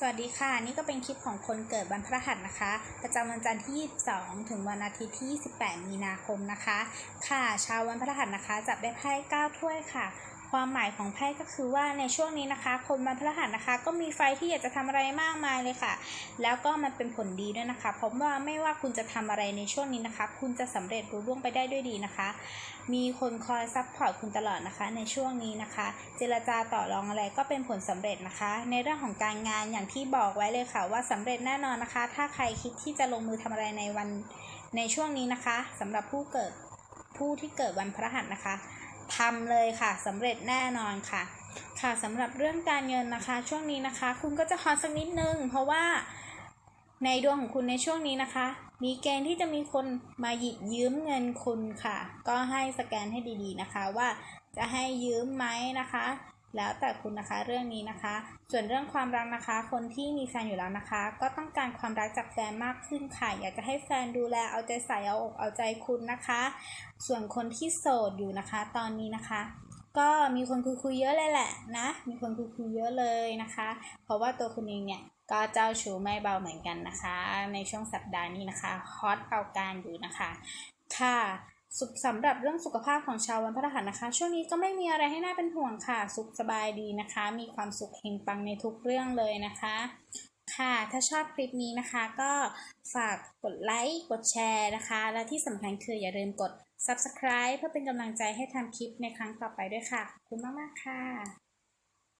สวัสดีค่ะ นี่ก็เป็นคลิปของคนเกิดวันพฤหัสนะคะ ประจำวันจันทร์ที่ 22 ถึงวันอาทิตย์ที่ 18 มีนาคมนะคะ ค่ะชาววันพฤหัสนะคะจับได้ไพ่9ถ้วยค่ะ ความหมายของไพ่ก็คือว่าในช่วงนี้นะคะ คนวันพฤหัสนะคะ ก็มีไฟที่อยากจะทำอะไรมากมายเลยค่ะ แล้วก็มันเป็นผลดีด้วยนะคะ เพราะว่าไม่ว่าคุณจะทำอะไรในช่วงนี้นะคะ คุณจะสำเร็จรุ่ร่วงไปได้ด้วยดีนะคะ มีคนคอยซัพพอร์ตคุณตลอดนะคะ ในช่วงนี้นะคะ เจรจาต่อรองอะไรก็เป็นผลสำเร็จนะคะ ในเรื่องของการงานอย่างที่บอกไว้เลยค่ะ ว่าสำเร็จแน่นอนนะคะ ถ้าใครคิดที่จะลงมือทำอะไรในวันในช่วงนี้นะคะสำหรับผู้เกิดผู้ที่เกิดวันพฤหัสนะคะ ทำเลยค่ะสำเร็จแน่นอนค่ะ ค่ะสำหรับเรื่องการเงินนะคะ ช่วงนี้นะคะ คุณก็จะฮอตสักนิดนึง เพราะว่าในดวงของคุณในช่วงนี้นะคะ มีเกณฑ์ที่จะมีคนมาหยิบยืมเงินคุณค่ะ ก็ให้สแกนให้ดีๆนะคะว่าจะให้ยืมไหมนะคะ แล้วแต่คุณนะคะเรื่องนี้นะคะ ส่วนเรื่องความรักนะคะ คนที่มีแฟนอยู่แล้วนะคะ ก็ต้องการความรักจากแฟนมากขึ้นค่ะอยากจะให้แฟนดูแลเอาใจใส่เอาอกเอาใจคุณนะคะ ส่วนคนที่โสดอยู่นะคะ ตอนนี้นะคะ ก็มีคนคุยคุยๆเยอะเลยแหละนะ มีคนคุยคุยๆเยอะเลยนะคะ เพราะว่าตัวคุณเองเนี่ยก็เจ้าชู้ไม่เบาเหมือนกันนะคะ ในช่วงสัปดาห์นี้นะคะฮอตเอาการอยู่นะคะค่ะ สุขสำหรับเรื่องสุขภาพของชาววันพฤหัสนะคะ ช่วงนี้ก็ไม่มีอะไรให้น่าเป็นห่วงค่ะ สุขสบายดีนะคะ มีความสุขเฮงปังในทุกเรื่องเลยนะคะ ค่ะ ถ้าชอบคลิปนี้นะคะ ก็ฝากกดไลค์กดแชร์นะคะ และที่สำคัญคืออย่าลืมกด subscribe เพื่อเป็นกำลังใจให้ทำคลิปในครั้งต่อไปด้วยค่ะ ขอบคุณมาก ๆ ค่ะ